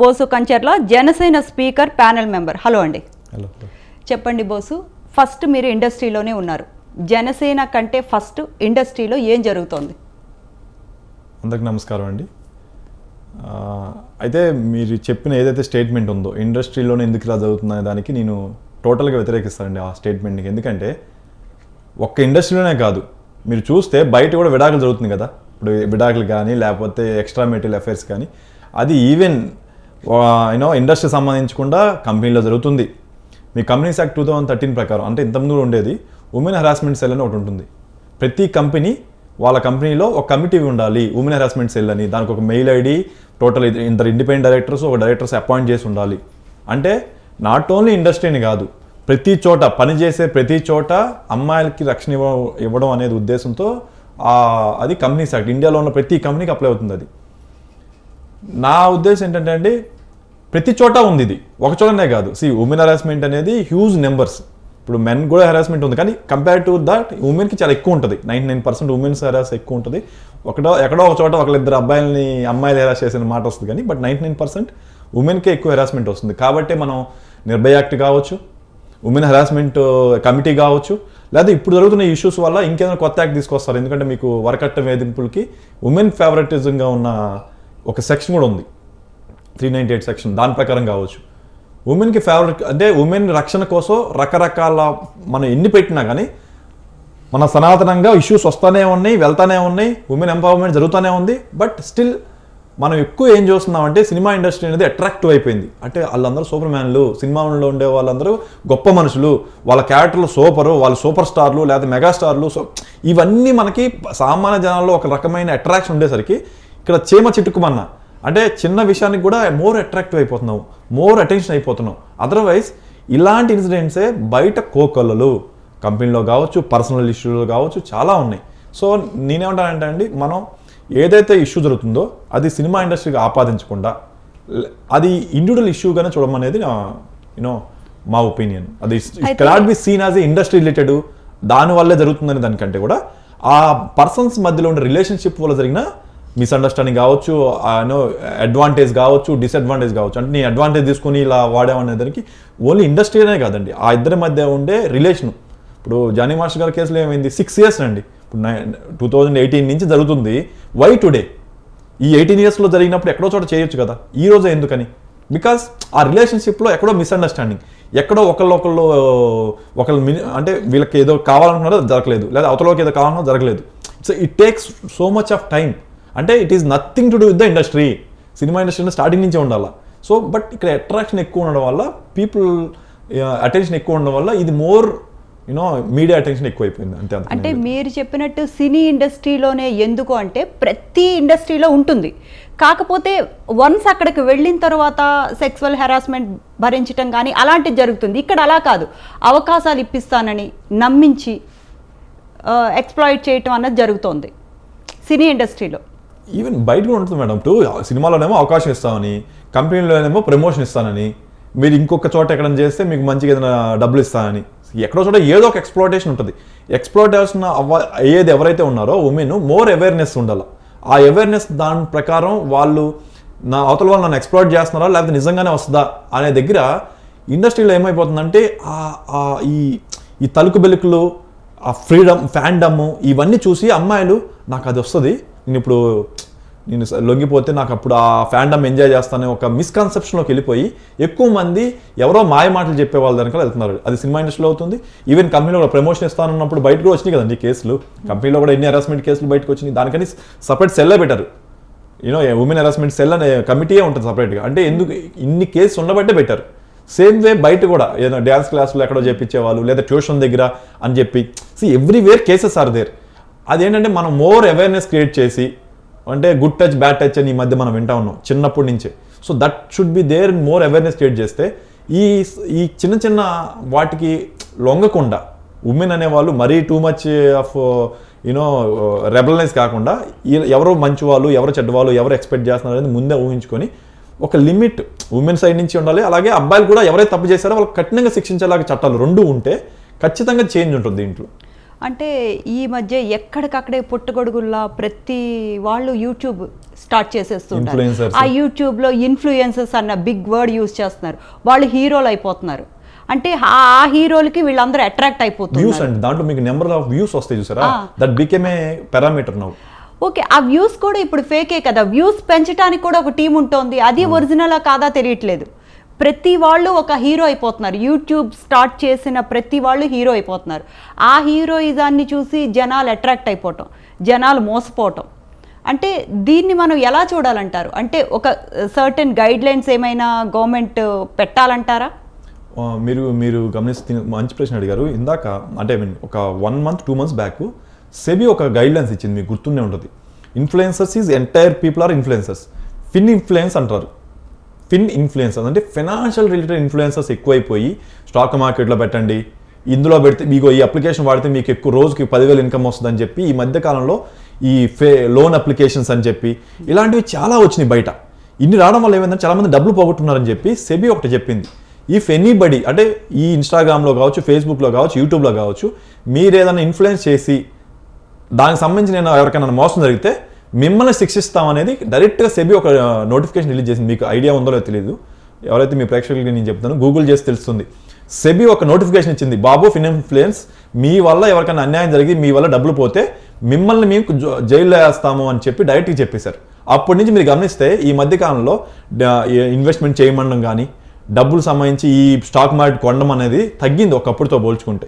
Bose Kancharla Janasena speaker panel member. Hello అండి. Hello. చెప్పండి Bose first మీరు ఇండస్ట్రీలోనే ఉన్నారు. జనసేన కంటే ఫస్ట్ ఇండస్ట్రీలో ఏం జరుగుతోంది? అందరికి నమస్కారం అండి. అయితే మీరు చెప్పిన ఏదైతే స్టేట్మెంట్ ఉందో ఇండస్ట్రీలోనే ఎందుకు ఇలా జరుగుతుందనే దానికి నేను టోటల్గా వ్యతిరేకిస్తానండి ఆ స్టేట్మెంట్కి. ఎందుకంటే ఒక్క ఇండస్ట్రీలోనే కాదు మీరు చూస్తే బయట కూడా విడాకులు జరుగుతుంది కదా. ఇప్పుడు విడాకులు కానీ లేకపోతే ఎక్స్ట్రా మెటీరియల్ అఫైర్స్ కానీ అది ఈవెన్ యూనో ఇండస్ట్రీ సంబంధించకుండా కంపెనీలో జరుగుతుంది. మీ companies act two thousand thirteen ప్రకారం అంటే ఇంతకుముందు ఉండేది ఉమెన్ హెరాస్మెంట్ సెల్ అని ఒకటి ఉంటుంది. ప్రతి కంపెనీ వాళ్ళ కంపెనీలో ఒక కమిటీ ఉండాలి ఉమెన్ హెరాస్మెంట్ సెల్ అని. దానికి ఒక మెయిల్ ఐడి టోటల్ ఇద్దరు ఇండిపెండెంట్ డైరెక్టర్స్ ఒక డైరెక్టర్స్ అపాయింట్ చేసి ఉండాలి. అంటే నాట్ ఓన్లీ ఇండస్ట్రీని కాదు ప్రతి చోట పనిచేసే ప్రతి చోట అమ్మాయిలకి రక్షణ ఇవ్వ ఇవ్వడం అనేది ఉద్దేశంతో అది కంపెనీస్ యాక్ట్. ఇండియాలో ఉన్న ప్రతి కంపెనీకి అప్లై అవుతుంది అది. నా ఉద్దేశం ఏంటంటే అండి ప్రతి చోట ఉంది ఇది. ఒక చోటనే కాదు. సి ఉమెన్ హెరాస్మెంట్ అనేది హ్యూజ్ నెంబర్స్ ఇప్పుడు మెన్ కూడా హెరాస్మెంట్ ఉంది. కానీ కంపేర్ టు దట్ ఉమెన్కి చాలా ఎక్కువ ఉంటుంది. Ninety nine percent women's harass ఎక్కువ ఉంటుంది. ఒకటో ఎక్కడో ఒక చోట ఒకళ్ళిద్దరు అబ్బాయిలని అమ్మాయిలు హెరాస్ చేసిన మాట వస్తుంది కానీ బట్ నైంటీ నైన్ పర్సెంట్ ఉమెన్కే ఎక్కువ హెరాస్మెంట్ వస్తుంది. కాబట్టి మనం నిర్భయ యాక్ట్ కావచ్చు ఉమెన్ హెరాస్మెంట్ కమిటీ కావచ్చు లేదా ఇప్పుడు జరుగుతున్న ఇష్యూస్ వల్ల ఇంకేదైనా కొత్త యాక్ట్ తీసుకొస్తారు. ఎందుకంటే మీకు వరకట్ట వేధింపులకి ఉమెన్ ఫేవరెటిజంగా ఉన్న ఒక సెక్షన్ కూడా ఉంది. త్రీ నైంటీ ఎయిట్ సెక్షన్ దాని ప్రకారం కావచ్చు. ఉమెన్కి ఫేవరెట్ అంటే ఉమెన్ రక్షణ కోసం రకరకాల మనం ఎన్ని పెట్టినా కానీ మన సనాతనంగా ఇష్యూస్ వస్తూనే ఉన్నాయి వెళ్తానే ఉన్నాయి ఉమెన్ ఎంపవర్మెంట్ జరుగుతూనే ఉంది బట్ స్టిల్ మనం ఎక్కువ ఏం చూస్తున్నామంటే సినిమా ఇండస్ట్రీ అనేది అట్రాక్టివ్ అయిపోయింది. అంటే వాళ్ళందరూ సూపర్ మ్యాన్లు సినిమాలో ఉండే వాళ్ళందరూ గొప్ప మనుషులు వాళ్ళ క్యారెక్టర్లు సూపరు వాళ్ళు సూపర్ స్టార్లు లేదా మెగాస్టార్లు సో ఇవన్నీ మనకి సామాన్య జనాల్లో ఒక రకమైన అట్రాక్షన్ ఉండేసరికి ఇక్కడ చీమ చిట్టుకుమన్నా అంటే చిన్న విషయానికి కూడా మోర్ అట్రాక్టివ్ అయిపోతున్నావు మోర్ అటెన్షన్ అయిపోతున్నావు. అదర్వైజ్ ఇలాంటి ఇన్సిడెంట్సే బయట కోకొల్లలు కంపెనీలో కావచ్చు పర్సనల్ ఇష్యూలో కావచ్చు చాలా ఉన్నాయి. సో నేనేమంటానంటే అండి మనం ఏదైతే ఇష్యూ జరుగుతుందో అది సినిమా ఇండస్ట్రీకి ఆపాదించకుండా అది ఇండివిజువల్ ఇష్యూగానే చూడమనేది యూనో మా ఒపీనియన్ అది cannot be seen as industry related దానివల్లే జరుగుతుందని దానికంటే కూడా ఆ పర్సన్స్ మధ్యలో ఉండే రిలేషన్షిప్ వల్ల జరిగిన మిస్అండర్స్టాండింగ్ కావచ్చు నో అడ్వాంటేజ్ కావచ్చు డిసడ్వాంటేజ్ కావచ్చు. అంటే నీ అడ్వాంటేజ్ తీసుకొని ఇలా వాడామనే దానికి ఓన్లీ ఇండస్ట్రీనే కాదండి. ఆ ఇద్దరి మధ్య ఉండే రిలేషన్ ఇప్పుడు జానీ మాస్టర్ గారి కేసులో ఏమైంది? సిక్స్ ఇయర్స్ అండి. ఇప్పుడు టూ థౌజండ్ ఎయిటీన్ నుంచి జరుగుతుంది. వై టుడే ఈ ఎయిటీన్ ఇయర్స్లో జరిగినప్పుడు ఎక్కడో చోట చేయొచ్చు కదా. ఈ రోజే ఎందుకని? బికాస్ ఆ రిలేషన్షిప్లో ఎక్కడో మిస్అండర్స్టాండింగ్ ఎక్కడో ఒకళ్ళు ఒకళ్ళు ఒకళ్ళు మిని అంటే వీళ్ళకి ఏదో కావాలనుకున్నారో జరగలేదు. లేదా అవతలకి ఏదో కావాలన్నా జరగలేదు. So it takes so much of time అంటే it is nothing to do with the industry cinema industry starting నుంచే ఉండాలి. సో బట్ ఇక్కడ అట్రాక్షన్ ఎక్కువ ఉండడం వల్ల పీపుల్ అటెన్షన్ ఎక్కువ ఉండడం వల్ల ఇది మోర్ యూనో మీడియా అటెన్షన్ ఎక్కువ అయిపోయింది అంతే అంటే. మీరు చెప్పినట్టు సినీ ఇండస్ట్రీలోనే ఎందుకు అంటే ప్రతి ఇండస్ట్రీలో ఉంటుంది. కాకపోతే వన్స్ అక్కడికి వెళ్ళిన తర్వాత సెక్సువల్ హెరాస్మెంట్ భరించటం కానీ అలాంటిది జరుగుతుంది. ఇక్కడ అలా కాదు. అవకాశాలు ఇప్పిస్తానని నమ్మించి ఎక్స్ప్లాయిట్ చేయటం అన్నది జరుగుతోంది. సినీ ఇండస్ట్రీలో. ఈవెన్ బయట కూడా ఉంటుంది మేడం. ఇప్పుడు సినిమాలోనేమో అవకాశం ఇస్తామని కంపెనీలోనేమో ప్రమోషన్ ఇస్తానని మీరు ఇంకొక చోట ఎక్కడైనా చేస్తే మీకు మంచిగా ఏదైనా డబ్బులు ఇస్తానని. ఎక్కడో చోట ఏదో ఒక ఎక్స్ప్లోటేషన్ ఉంటుంది. ఎక్స్ప్లోటేషన్ అవ్వ అయ్యేది ఎవరైతే ఉన్నారో ఉమెన్ మోర్ అవేర్నెస్ ఉండాలి. ఆ అవేర్నెస్ దాని ప్రకారం వాళ్ళు నా అవతల వాళ్ళు నన్ను ఎక్స్ప్లోర్ చేస్తున్నారా లేకపోతే నిజంగానే వస్తుందా అనే దగ్గర ఇండస్ట్రీలో ఏమైపోతుందంటే ఆ- ఆ ఈ ఈ తలుకు బెలుకులు ఆ ఫ్రీడమ్ ఫ్యాండమ్ ఇవన్నీ చూసి అమ్మాయిలు నాకు అది వస్తుంది. నేను ఇప్పుడు నేను స- లొంగిపోతే నాకు అప్పుడు ఆ ఫ్యాండమ్ ఎంజాయ్ చేస్తానే ఒక మిస్కన్సెప్షన్లోకి వెళ్ళిపోయి ఎక్కువ మంది ఎవరో మాయ మాటలు చెప్పే వాళ్ళ దానికల్లా వెళ్తున్నారు. అది సినిమా ఇండస్ట్రీలో అవుతుంది. ఈవెన్ కంపెనీలో కూడా ప్రమోషన్ ఇస్తానన్నప్పుడు బయట కూడా వచ్చినాయి కదండి కేసులు. కంపెనీలో కూడా ఎన్ని హెరాస్మెంట్ కేసులు బయటకు వచ్చినాయి. దానికని సపరేట్ సెల్లే పెట్టారు. యూనో ఉమెన్ హెరాస్మెంట్ సెల్ అనే కమిటీయే ఉంటుంది సపరేట్గా అంటే ఎందుకు ఇన్ని కేసు ఉండబట్టే పెట్టారు. సేమ్ వే బయట కూడా ఏదైనా డ్యాన్స్ క్లాసులు ఎక్కడో చేపించేవాళ్ళు లేదా ట్యూషన్ దగ్గర అని చెప్పి see everywhere cases are there అదేంటంటే మనం మోర్ అవేర్నెస్ క్రియేట్ చేసి అంటే గుడ్ టచ్ బ్యాడ్ టచ్ అని ఈ మధ్య మనం వింటా ఉన్నాం చిన్నప్పటి నుంచే. So that should be there more awareness create చేస్తే ఈ ఈ చిన్న చిన్న వాటికి లొంగకుండా ఉమెన్ అనేవాళ్ళు మరీ too much of you know rebelness కాకుండా ఎవరు మంచి వాళ్ళు ఎవరు చెడ్డవాళ్ళు ఎవరు ఎక్స్పెక్ట్ చేస్తున్నారు అనేది ముందే ఊహించుకొని ఒక లిమిట్ ఉమెన్ సైడ్ నుంచి ఉండాలి. అలాగే అబ్బాయిలు కూడా ఎవరైతే తప్పు చేశారో వాళ్ళు కఠినంగా శిక్షించేలాగా చట్టాలు రెండు ఉంటే ఖచ్చితంగా చేంజ్ ఉంటుంది దీంట్లో. అంటే ఈ మధ్య ఎక్కడికక్కడే పుట్టగొడుగుల్లా ప్రతి వాళ్ళు యూట్యూబ్ స్టార్ట్ చేసేస్తున్నారు. ఆ యూట్యూబ్లో ఇన్ఫ్లుయెన్సెస్ అన్న బిగ్ వర్డ్ యూజ్ చేస్తున్నారు. వాళ్ళు హీరోలు అయిపోతున్నారు. అంటే ఆ హీరోలకి వీళ్ళందరూ అట్రాక్ట్ వ్యూస్ అయిపోతున్నారు అండి. దాంట్లో మీకు నెంబర్ ఆఫ్ వ్యూస్ వస్తాయి చూసారా. That became a parameter now okay ఆ వ్యూస్ కూడా ఇప్పుడు ఫేకే కదా. వ్యూస్ పెంచడానికి కూడా ఒక టీం ఉంటుంది. అది ఒరిజినలా కాదా తెలియట్లేదు. ప్రతి వాళ్ళు ఒక హీరో అయిపోతున్నారు. యూట్యూబ్ స్టార్ట్ చేసిన ప్రతి వాళ్ళు హీరో అయిపోతున్నారు. ఆ హీరోయిజాన్ని చూసి జనాలు అట్రాక్ట్ అయిపోవటం జనాలు మోసపోవటం. అంటే దీన్ని మనం ఎలా చూడాలంటారు? అంటే ఒక సర్టెన్ గైడ్ లైన్స్ ఏమైనా గవర్నమెంట్ పెట్టాలంటారా? మీరు మీరు గమనిస్తే మంచి ప్రశ్న అడిగారు. ఇందాక అంటే ఐ మీన్ ఒక one month two months back SEBI ఒక గైడ్ లైన్స్ ఇచ్చింది. మీకు గుర్తుండే ఉంటుంది. Influencers is entire people are influencers fin influence అంటారు. ఫిన్ ఇన్ఫ్లుయెన్సర్స్ అంటే ఫైనాన్షియల్ రిలేటెడ్ ఇన్ఫ్లుయెన్సర్స్ ఎక్కువైపోయి స్టాక్ మార్కెట్లో పెట్టండి ఇందులో పెడితే మీకు ఈ అప్లికేషన్ వాడితే మీకు ఎక్కువ రోజుకి పదివేలు ఇన్కమ్ వస్తుందని చెప్పి ఈ మధ్యకాలంలో ఈ ఫే లోన్ అప్లికేషన్స్ అని చెప్పి ఇలాంటివి చాలా వచ్చినాయి బయట. ఇన్ని రావడం వల్ల ఏమైందంటే చాలామంది డబ్బులు పోగొట్టున్నారని చెప్పి సెబీ ఒకటి చెప్పింది. ఇఫ్ ఎనీబడి అంటే ఈ ఇన్స్టాగ్రామ్లో కావచ్చు ఫేస్బుక్లో కావచ్చు యూట్యూబ్లో కావచ్చు మీరు ఏదైనా ఇన్ఫ్లుయెన్స్ చేసి దానికి సంబంధించి నేను ఎవరికైనా మోసం జరిగితే మిమ్మల్ని శిక్షిస్తాం అనేది డైరెక్ట్గా సెబీ ఒక నోటిఫికేషన్ రిలీజ్ చేసింది. మీకు ఐడియా ఉందో లేదో తెలియదు ఎవరైతే మీ ప్రేక్షకులకి నేను చెప్తాను గూగుల్ చేసి తెలుస్తుంది. సెబీ ఒక నోటిఫికేషన్ ఇచ్చింది. బాబు ఫిన్ ఇన్ఫ్లుయెన్స్ మీ వల్ల ఎవరికైనా అన్యాయం జరిగి మీ వల్ల డబ్బులు పోతే మిమ్మల్ని మేము జ- జైల్లో వేస్తాము అని చెప్పి డైరెక్ట్గా చెప్పేశారు. అప్పటి నుంచి మీరు గమనిస్తే ఈ మధ్యకాలంలో ఇన్వెస్ట్మెంట్ చేయమనడం కానీ డబ్బులు సంబంధించి ఈ స్టాక్ మార్కెట్ కొనడం అనేది తగ్గింది ఒకప్పుడుతో పోల్చుకుంటే.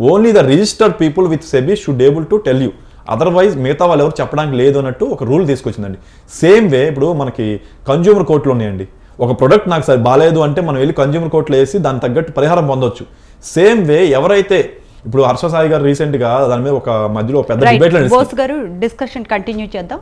Only the registered people with SEBI should able to tell you otherwise మిగతా వాళ్ళు ఎవరు చెప్పడానికి లేదు అన్నట్టు ఒక రూల్ తీసుకొచ్చిందండి. సేమ్ వే ఇప్పుడు మనకి కన్జ్యూమర్ కోర్టులు ఉన్నాయండి. ఒక ప్రొడక్ట్ నాకు సరి బాగాలేదు అంటే మనం వెళ్ళి కన్జ్యూమర్ కోర్టులో వేసి దాని తగ్గట్టు పరిహారం పొందొచ్చు. సేమ్ వే ఎవరైతే ఇప్పుడు హర్ష సాయి గారు రీసెంట్గా దాని మీద ఒక మధ్యలో పెద్ద గారు డిస్కషన్ కంటిన్యూ చేద్దాం.